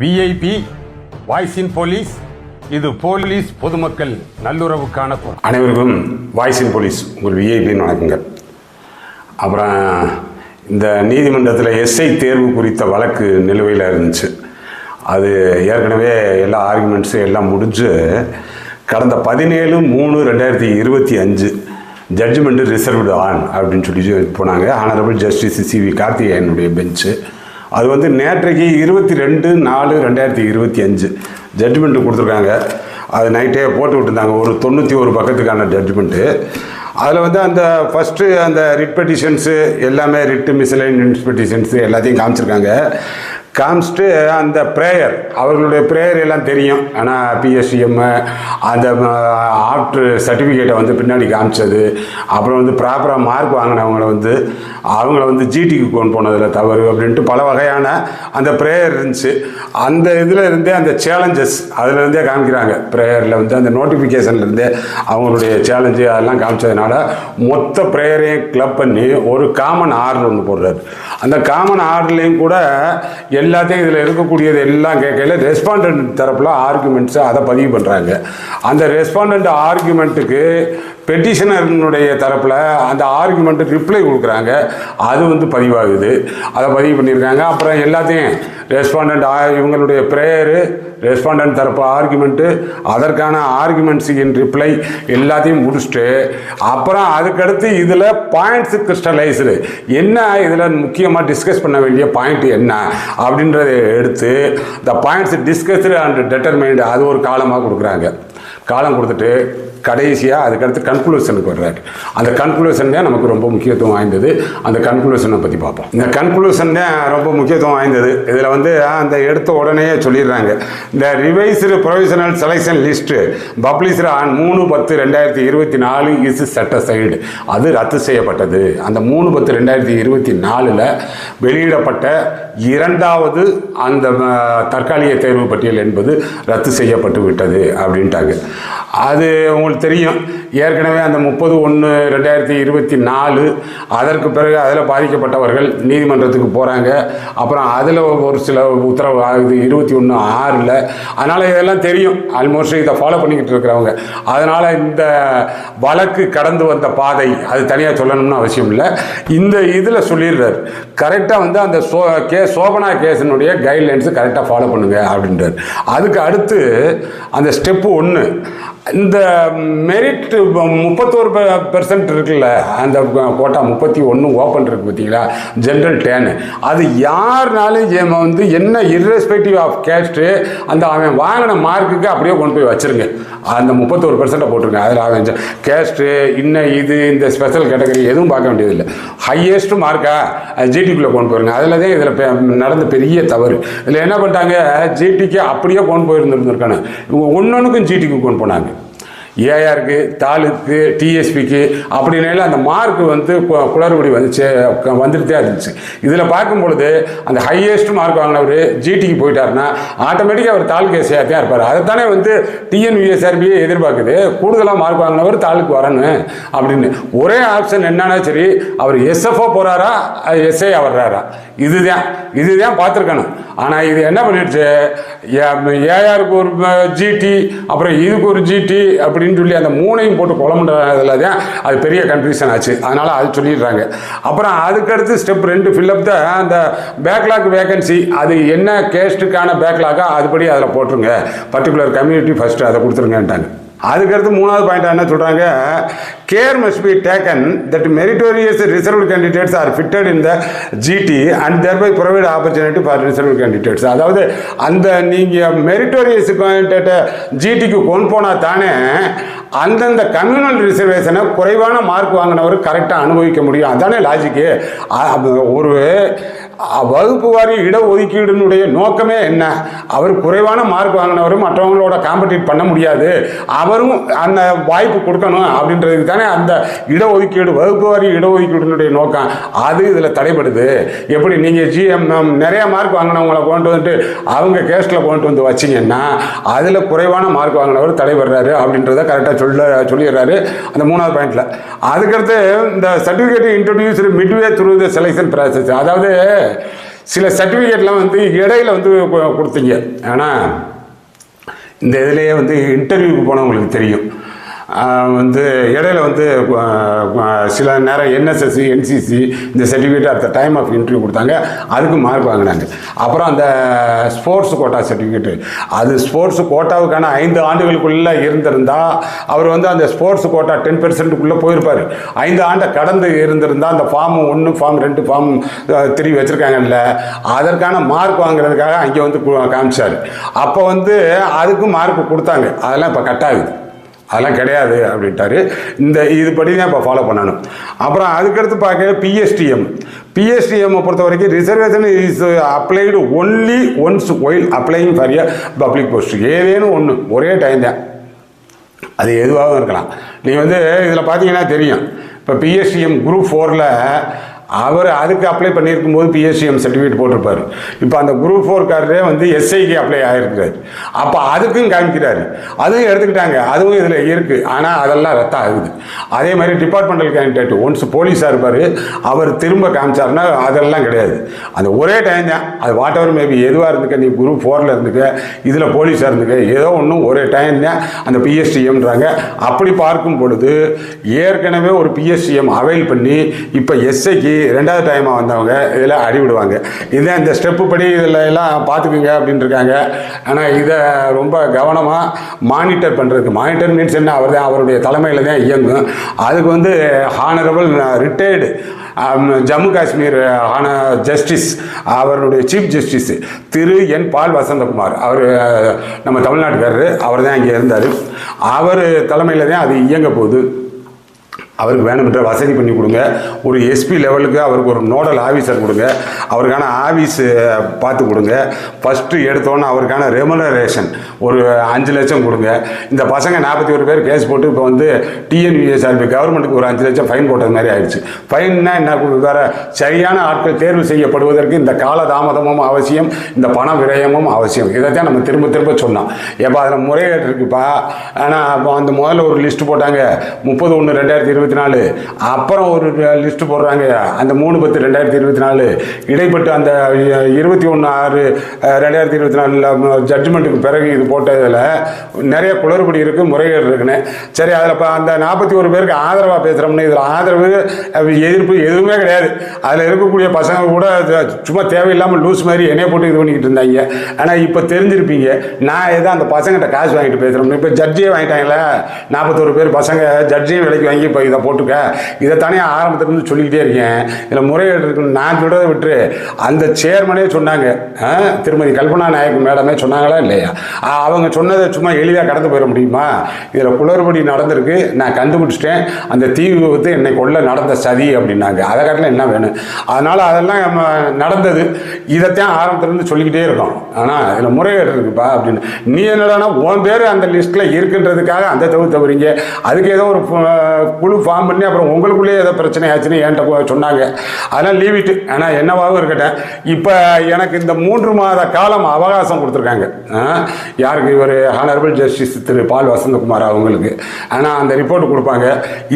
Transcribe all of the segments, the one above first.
VIP voice in police இது police பொதுமக்கள் நல்லுறவுக்கான குரல். அனைவருக்கும் வாய்ஸ் இன் போலீஸ் உங்கள் விஐபின்னு வணக்கங்கள். அப்புறம் இந்த நீதிமன்றத்தில் எஸ்ஐ தேர்வு குறித்த வழக்கு நிலுவையில் இருந்துச்சு. அது ஏற்கனவே எல்லா ஆர்குமெண்ட்ஸும் எல்லாம் முடிஞ்சு கடந்த பதினேழு மூணு ரெண்டாயிரத்தி இருபத்தி அஞ்சு ஜட்ஜ்மெண்ட்டு ரிசர்வ்டு ஆன் அப்படின்னு சொல்லி போனாங்க. ஆனரபிள் ஜஸ்டிஸ் சிவி கார்த்திகேயனுடைய பெஞ்சு அது வந்து நேற்றைக்கு இருபத்தி ரெண்டு நாலு ரெண்டாயிரத்தி இருபத்தி அஞ்சு. ஜட்ஜ்மெண்ட்டு கொடுத்துருக்காங்க. அது நைட்டே போட்டு விட்டுருந்தாங்க. ஒரு தொண்ணூற்றி ஒரு பக்கத்துக்கான ஜட்ஜ்மெண்ட்டு அதில் வந்து அந்த ஃபஸ்ட்டு அந்த ரிட் பெட்டிஷன்ஸு எல்லாமே ரிட்டு மிஸ்லைன் பெட்டிஷன்ஸு எல்லாத்தையும் காமிச்சிருக்காங்க. காமிச்சிட்டு அந்த ப்ரேயர் அவர்களுடைய ப்ரேயர் எல்லாம் தெரியும். ஆனால் பிஎஸ்சிஎம் அந்த ஆஃப்டர் சர்டிஃபிகேட்டை வந்து பின்னாடி காமிச்சது. அப்புறம் வந்து ப்ராப்பராக மார்க் வாங்கினவங்களை வந்து அவங்கள வந்து ஜிடிக்கு கொண்டு போனதில் தவறு அப்படின்ட்டு பல வகையான அந்த ப்ரேயர் இருந்துச்சு. அந்த இதில் இருந்தே அந்த சேலஞ்சஸ் அதிலிருந்தே காமிக்கிறாங்க. ப்ரேயரில் வந்து அந்த நோட்டிஃபிகேஷன்லேருந்தே அவங்களுடைய சேலஞ்சு அதெல்லாம் காமிச்சதுனால மொத்த ப்ரேயரையும் கிளப் பண்ணி ஒரு காமன் ஆர்டர் ஒன்று போடுறாரு. அந்த காமன் ஆர்டர்லேயும் கூட எல்லாத்தையும் இதில் இருக்கக்கூடியது எல்லாம் கேட்கல ரெஸ்பாண்டன்ட் தரப்பில் ஆர்குமெண்ட்ஸை அதை பதிவு பண்ணுறாங்க அந்த ரெஸ்பாண்டன்ட் ஆர்குமெண்ட்டுக்கு பெட்டிஷனருடைய தரப்பில் அந்த ஆர்குமெண்ட்டு ரிப்ளை கொடுக்குறாங்க. அது வந்து பதிவாகுது. அதை பதிவு பண்ணியிருக்காங்க. அப்புறம் எல்லாத்தையும் ரெஸ்பாண்டன்ட் இவங்களுடைய ப்ரேயரு ரெஸ்பாண்டன்ட் தரப்பு ஆர்குமெண்ட்டு அதற்கான ஆர்குமெண்ட்ஸ் இன் ரிப்ளை எல்லாத்தையும் முடிச்சுட்டு அப்புறம் அதுக்கடுத்து இதில் பாயிண்ட்ஸ் கிறிஸ்டலைஸ்டு என்ன இதில் முக்கியமாக டிஸ்கஸ் பண்ண வேண்டிய பாயிண்ட் என்ன அப்படின்றத எடுத்து the points discussed and determined அது ஒரு காலமாக கொடுக்குறாங்க. காலம் கொடுத்துட்டு கடைசியாக அதுக்கடுத்து கன்க்ளூஷனுக்கு வர்றாரு. அந்த கன்க்ளூஷன் தான் நமக்கு ரொம்ப முக்கியத்துவம் வாய்ந்தது. அந்த கன்க்ளூஷனை பற்றி பார்ப்போம். இந்த கன்க்ளூஷன் தான் ரொம்ப முக்கியத்துவம் வாய்ந்தது. இதில் வந்து அந்த எடுத்த உடனே சொல்லிடுறாங்க. இந்த revised provisional selection list published on மூணு பத்து ரெண்டாயிரத்தி இருபத்தி நாலு இஸ் சட்ட சைடு அது ரத்து செய்யப்பட்டது. அந்த மூணு பத்து ரெண்டாயிரத்தி இருபத்தி நாலில் வெளியிடப்பட்ட இரண்டாவது அந்த தற்காலிக தேர்வு பட்டியல் என்பது ரத்து செய்யப்பட்டு விட்டது அப்படின்ட்டாங்க. அது உங்களுக்கு தெரியும் ஏற்கனவே அந்த முப்பது ஒன்று ரெண்டாயிரத்தி இருபத்தி நாலு அதற்கு பிறகு அதில் பாதிக்கப்பட்டவர்கள் நீதிமன்றத்துக்கு போகிறாங்க அப்புறம் அதில் ஒரு சில உத்தரவு ஆகுது இருபத்தி ஒன்று ஆறில். அதனால் இதெல்லாம் தெரியும். ஆல்மோஸ்ட் இதை ஃபாலோ பண்ணிக்கிட்டு இருக்கிறவங்க. அதனால் இந்த வழக்கு கடந்து வந்த பாதை அது தனியாக சொல்லணும்னு அவசியம் இல்லை. இந்த இதில் சொல்லிடுறாரு. கரெக்டாக வந்து அந்த சோ கே சோபனா கேஸினுடைய கைட்லைன்ஸு கரெக்டாக ஃபாலோ பண்ணுங்க அப்படின்றார். அதுக்கு அடுத்து அந்த ஸ்டெப்பு ஒன்று இந்த மெரிட் முப்பத்தோரு பெர்சன்ட் இருக்குல்ல அந்த கோட்டா முப்பத்தி ஒன்று ஓப்பன் இருக்கு பார்த்தீங்களா ஜென்ரல் டேனு அது யாருனாலும் வந்து என்ன இர்ரெஸ்பெக்டிவ் ஆஃப் கேஸ்ட்டு அந்த அவன் வாங்கின மார்க்குக்கு அப்படியே கொண்டு போய் வச்சிருங்க. அந்த முப்பத்தோரு பெர்சென்ட்டை போட்டிருங்க. அதில் அவன் கேஸ்ட்டு இன்னும் இது இந்த ஸ்பெஷல் கேட்டகரி எதுவும் பார்க்க வேண்டியதில்லை. ஹையஸ்ட் மார்க்கா ஜிடிக்குள்ளே கொண்டு போயிருங்க. அதில் தான் இதில் நடந்த பெரிய தவறு. இதில் என்ன பண்ணிட்டாங்க? ஜிடிக்கு அப்படியே கொண்டு போயிருந்துருக்கானு இவங்க ஒன்னொன்றுக்கும் ஜிடிக்கு கொண்டு போனாங்க. ஏஆருக்கு தாலுக்கு டிஎஸ்பிக்கு அப்படின்னால அந்த மார்க் வந்து கு- குளறுபடி வந்து வந்துட்டே வந்துட்டு தான் இருந்துச்சு. இதில் பார்க்கும் பொழுது அந்த ஹையஸ்ட் மார்க் வாங்கினவர் ஜிடிக்கு போயிட்டாருன்னா ஆட்டோமேட்டிக்காக அவர் தாலுக்கு எஸ்ஐயாக தான் இருப்பார். அதைத்தானே வந்து டிஎன்யூஎஸ்ஆர்பியே எதிர்பார்க்குது. கூடுதலாக மார்க் வாங்கினவர் தாலுக்கு வரணும் அப்படின்னு. ஒரே ஆப்ஷன் என்னன்னா சரி அவர் எஸ்எஃப்ஓ போகிறாரா எஸ்ஐ வர்றாரா? இதுதான். இதுதான் பார்த்துருக்கணும். ஆனால் இது என்ன பண்ணிடுச்சு? ஏஆருக்கு ஒரு ஜிடி அப்புறம் இதுக்கு ஒரு ஜிடி அப்படி அப்படின்னு சொல்லி அந்த மூணையும் போட்டு குழம்புன்றதுல தான் அது பெரிய கன்ஃபியூஷன் ஆச்சு. அதனால் அது சொல்லிடுறாங்க. அப்புறம் அதுக்கடுத்து ஸ்டெப் ரெண்டு ஃபில்லப் தான் அந்த பேக்லாக் வேகன்சி அது என்ன கேஸ்ட்டுக்கான பேக்லாக்காக அதுபடி அதில் போட்டுருங்க. பர்டிகுலர் கம்யூனிட்டி ஃபஸ்ட்டு அதை கொடுத்துருங்கன்ட்டாங்க. அதுக்கடுத்து மூணாவது பாயிண்ட் என்ன சொல்கிறாங்க care be taken that meritorious meritorious reserved are fitted in the GT and thereby provide opportunity for reserve candidates அதாவது அந்த நீங்கள் மெரிட்டோரியஸ் கேண்டிடேட்டை ஜிடிக்கு கொண்டு போனால் தானே அந்தந்த கம்யூனல் ரிசர்வேஷனை குறைவான மார்க் வாங்கினவர் கரெக்டாக அனுபவிக்க முடியும். அதானே லாஜிக்கு ஒரு வகுப்பு வாரி இடஒதுக்கீடுனுடைய நோக்கமே என்ன? அவர் குறைவான மார்க் வாங்கினவரும் மற்றவங்களோட காம்படிட் பண்ண முடியாது. அவரும் அந்த வாய்ப்பு கொடுக்கணும் அப்படின்றதுக்கு தானே அந்த இடஒதுக்கீடு வகுப்பு வாரி இடஒதுக்கீடுனுடைய நோக்கம். அது இதில் தடைப்படுது எப்படி நீங்கள் ஜிஎம் நிறைய மார்க் வாங்கினவங்கள கொண்டு வந்துட்டு அவங்க கேஸ்ட்டில் கொண்டு வந்து வச்சிங்கன்னா அதில் குறைவான மார்க் வாங்கினவர் தடைபடுறாரு அப்படின்றத கரெக்டாக சொல்ல சொல்லிடுறாரு அந்த மூணாவது பாயிண்டில் அதுக்கடுத்து இந்த certificate introduce midway through the selection process அதாவது சில சர்டிஃபிகேட்லாம் வந்து இடையில வந்து கொடுத்தீங்க. ஆனால் இந்த இதுலேயே வந்து இன்டர்வியூக்கு போனவங்களுக்கு தெரியும். வந்து இடையில வந்து சில நேரம் என்எஸ்எஸ்சி என்சிசி இந்த certificate at the time of interview கொடுத்தாங்க. அதுக்கு மார்க் வாங்கினாங்க. அப்புறம் அந்த ஸ்போர்ட்ஸ் கோட்டா சர்டிஃபிகேட்டு அது ஸ்போர்ட்ஸ் கோட்டாவுக்கான ஐந்து ஆண்டுகளுக்குள்ளே இருந்திருந்தா அவர் வந்து அந்த ஸ்போர்ட்ஸ் கோட்டா டென் பெர்சென்ட்டுக்குள்ளே போயிருப்பார். ஐந்து ஆண்டை கடந்து இருந்திருந்தால் அந்த ஃபார்ம் ஒன்று ஃபார்ம் ரெண்டு ஃபார்ம் த்ரீ வச்சுருக்காங்கல்ல அதற்கான மார்க் வாங்குறதுக்காக அங்கே வந்து காமிச்சார். அப்போ வந்து அதுக்கும் மார்க் கொடுத்தாங்க. அதெல்லாம் இப்போ கட் ஆகுது. அதெல்லாம் கிடையாது அப்படின்ட்டாரு. இந்த இது படி தான் இப்போ ஃபாலோ பண்ணணும். அப்புறம் அதுக்கடுத்து பார்க்க பிஎஸ்டிஎம் பிஎஸ்டிஎம்மை பொறுத்த வரைக்கும் reservation is applied only once while applying for a public post ஏதேனும் ஒன்று ஒரே டைம் தான். அது எதுவாகவும் இருக்கலாம். நீங்கள் வந்து இதில் பார்த்தீங்கன்னா தெரியும். இப்போ பிஎஸ்சிஎம் குரூப் ஃபோரில் அவர் அதுக்கு அப்ளை பண்ணியிருக்கும் போது பிஎஸ்சிஎம் சர்டிஃபிகேட் போட்டிருப்பாரு. இப்போ அந்த குரூப் ஃபோர்காரரே வந்து எஸ்ஐக்கு அப்ளை ஆகிருக்கிறார் அப்போ அதுக்கும் காமிக்கிறாரு. அதுவும் எடுத்துக்கிட்டாங்க. அதுவும் இதில் இருக்குது ஆனால் அதெல்லாம் ரத்தம் ஆகுது அதே மாதிரி டிபார்ட்மெண்டல் கேண்டிடேட் ஒன்ஸ் போலீஸாக இருப்பார் அவர் திரும்ப காமிச்சாருன்னா அதெல்லாம் கிடையாது. அந்த ஒரே டைம் தான். அது வாட் எவர் மேபி எதுவாக இருந்துக்க நீ குரூப் ஃபோரில் இருந்துக்க இதில் போலீஸாக இருந்துக்க ஏதோ ஒன்றும் ஒரே டைம் தான் அந்த பிஎஸ்டிஎம்ன்றாங்க அப்படி பார்க்கும் பொழுது ஏற்கனவே ஒரு பிஎஸ்டிஎம் அவைல் பண்ணி இப்போ எஸ்ஐக்கு ரெண்டாவது டைமாக வந்தவங்க இதில் அடிவிடுவாங்க இதான் இந்த ஸ்டெப்பு படி இதில் எல்லாம் பார்த்துக்குங்க அப்படின்ட்டுருக்காங்க ஆனால் இதை ரொம்ப கவனமாக மானிட்டர் பண்ணுறதுக்கு மானிட்டர் மீன்ஸ் என்ன? அவர் தான் அவருடைய தலைமையில் தான் இயங்கும். அதுக்கு வந்து ஹானரபிள் ரிட்டையர்டு ஜம்மு காஷ்மீர் ஆன ஜஸ்டிஸ் அவருடைய chief justice Thiru N Paul Vasanthakumar. அவர் நம்ம தமிழ்நாட்டுக்காரர் அவர் தான் இங்கே இருந்தார். அவர் தலைமையில் தான் அது இயங்க போகுது. அவருக்கு வேணுமென்ற வசதி பண்ணி கொடுங்க. ஒரு எஸ்பி லெவலுக்கு அவருக்கு ஒரு நோடல் ஆஃபீஸர் கொடுங்க. அவருக்கான ஆஃபீஸு பார்த்து கொடுங்க. ஃபஸ்ட்டு எடுத்தோன்னே அவருக்கான ரெமுனரேஷன் ஒரு அஞ்சு லட்சம் கொடுங்க. இந்த பசங்க நாற்பத்தி ஒரு பேர் கேஸ் போட்டு இப்போ வந்து டிஎன்யூஎஸ்ஆர்பி கவர்மெண்ட்டுக்கு ஒரு அஞ்சு லட்சம் ஃபைன் போட்டது மாதிரி ஆயிடுச்சு. ஃபைன்னா என்ன வேற சரியான ஆட்கள் தேர்வு செய்யப்படுவதற்கு இந்த கால தாமதமும் அவசியம் இந்த பண விரயமும் அவசியம். இதைத்தான் நம்ம திரும்ப திரும்ப சொன்னோம். எப்போ அதில் முறையேற்றிருக்குப்பா இருக்குப்பா? ஆனால் அப்போ அந்த முதல்ல ஒரு லிஸ்ட் போட்டாங்க. முப்பது ஒன்று ரெண்டாயிரத்தி இருபது இருபத்தி நாலு. அப்புறம் ஒரு லிஸ்ட் போடுறாங்க. அந்த மூணு பத்து ரெண்டாயிரத்தி இருபத்தி நாலு. இடைப்பட்டு அந்த இருபத்தி ஒன்று ஆறு ரெண்டாயிரத்தி இருபத்தி நாலில் ஜட்ஜ்மெண்ட்டுக்கு பிறகு இது போட்டதில் நிறைய குளறுபடி இருக்குது முறைகேடு இருக்குன்னு. சரி அதில் இப்போ அந்த நாற்பத்தி ஒரு பேருக்கு ஆதரவாக பேசுகிறோம்னு இதில் ஆதரவு எதிர்ப்பு எதுவுமே கிடையாது. அதில் இருக்கக்கூடிய பசங்க கூட சும்மா தேவையில்லாமல் லூஸ் மாதிரி என்னைய போட்டு இது பண்ணிக்கிட்டு இருந்தாங்க. ஆனால் இப்போ தெரிஞ்சிருப்பீங்க நான் ஏதோ அந்த பசங்கிட்ட காசு வாங்கிட்டு பேசுகிறோம்னு இப்போ ஜட்ஜியே வாங்கிட்டாங்களே நாற்பத்தோரு பேர் பசங்க ஜட்ஜியும் விலைக்கு வாங்கி இப்போ இதை போட்டுக்க. இதை தானே ஆரம்பத்துலேருந்து சொல்லிக்கிட்டே இருக்கேன். இதில் முறைகேடு இருக்குன்னு நான் சொல்கிறத விட்டு அந்த சேர்மனே சொன்னாங்க. ஆ, திருமதி கல்பனா நாயக் மேடமே சொன்னாங்களா இல்லையா? அவங்க சொன்னதை சும்மா எளிதாக கடந்து போயிட முடியுமா? இதில் குளறுபடி நடந்திருக்கு. நான் கண்டுபிடிச்சிட்டேன். அந்த தீ விபத்து என்னை கொள்ள நடந்த சதி அப்படின்னாங்க. அதை காட்டில் என்ன வேணும்? அதனால் அதெல்லாம் நம்ம நடந்தது. இதைத்தான் ஆரம்பத்துலேருந்து சொல்லிக்கிட்டே இருக்கோம். ஆனால் இதில் முறைகேடு இருக்குப்பா அப்படின்னு. நீ என்னடானா உன் பேர் அந்த லிஸ்ட்டில் இருக்குன்றதுக்காக அந்த தவிர வரீங்க அதுக்கு ஏதோ ஒரு குழு ஃபார்ம் பண்ணி அப்புறம் உங்களுக்குள்ளேயே ஏதோ பிரச்சனை ஆச்சுன்னு என்கிட்ட சொன்னாங்க. அதெல்லாம் லீவ் இட்டு ஆனால் என்னவாகவும் இருக்கட்டும். இப்போ எனக்கு இந்த மூன்று மாத காலம் அவகாசம் கொடுத்துருக்காங்க. யாருக்கு? இவர் honourable justice Thiru Paul Vasanthakumar அவங்களுக்கு. ஆனால் அந்த ரிப்போர்ட் கொடுப்பாங்க.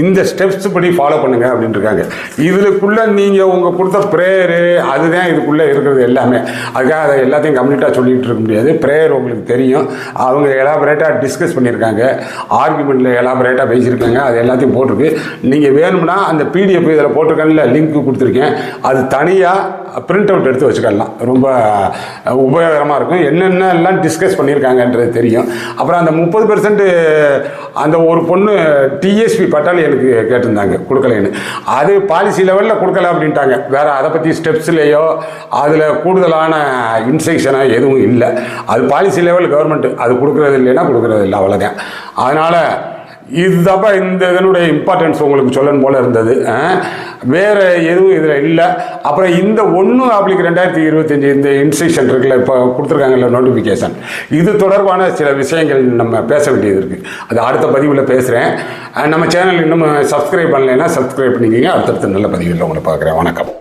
இந்த ஸ்டெப்ஸ் படி ஃபாலோ பண்ணுங்க அப்படின்னு இருக்காங்க. இதுக்குள்ளே நீங்கள் உங்கள் கொடுத்த ப்ரேயரு அதுதான் இதுக்குள்ளே இருக்கிறது எல்லாமே. அதுக்காக அதை எல்லாத்தையும் கம்ப்ளீட்டாக சொல்லிகிட்டு இருக்க முடியாது. ப்ரேயர் உங்களுக்கு தெரியும். அவங்க எலாபரேட்டாக டிஸ்கஸ் பண்ணியிருக்காங்க. ஆர்குமெண்ட்டில் எலாபரேட்டாக பேசியிருக்காங்க. அது எல்லாத்தையும் போட்டிருக்கு. நீங்கள் வேணும்னா அந்த பிடிஎஃப் இதில் போட்டிருக்கேன்ல லிங்க் கொடுத்துருக்கேன். அது தனியாக பிரிண்ட் அவுட் எடுத்து வச்சுக்கலாம். ரொம்ப உபயோகரமாக இருக்கும். என்னென்ன எல்லாம் டிஸ்கஸ் பண்ணியிருக்காங்கன்றது தெரியும். அப்புறம் அந்த முப்பது பெர்சன்ட் அந்த ஒரு பொண்ணு டிஎஸ்பி பட்டால் எனக்கு கேட்டிருந்தாங்க கொடுக்கலைன்னு. அது பாலிசி லெவலில் கொடுக்கல அப்படின்ட்டாங்க. வேறு அதை பற்றி ஸ்டெப்ஸ்லேயோ அதில் கூடுதலான இன்ஸ்ட்ரக்ஷனோ எதுவும் இல்லை. அது பாலிசி லெவல் கவர்மெண்ட் அது கொடுக்குறது இல்லைன்னா கொடுக்குறது இல்லை அவ்வளோதான் அதனால் இதுதாப்பா இந்த இதனுடைய இம்பார்ட்டன்ஸ் உங்களுக்கு சொல்லணும் போல இருந்தது. வேறு எதுவும் இதில் இல்லை. அப்புறம் இந்த ஒன்று ஆப்ளிக் ரெண்டாயிரத்தி இருபத்தஞ்சி இந்த இன்ஸ்ட்ரக்ஷன் இருக்குல்ல இப்போ கொடுத்துருக்காங்கல்ல நோட்டிஃபிகேஷன் இது தொடர்பான சில விஷயங்கள் நம்ம பேச வேண்டியது இருக்குது அது அடுத்த பதிவில் பேசுகிறேன் நம்ம சேனல் இன்னும் சப்ஸ்கிரைப் பண்ணலைன்னா சப்ஸ்கிரைப் பண்ணிக்கிங்க. அடுத்தடுத்த நல்ல பதிவில் உங்களை பார்க்குறேன். வணக்கம்.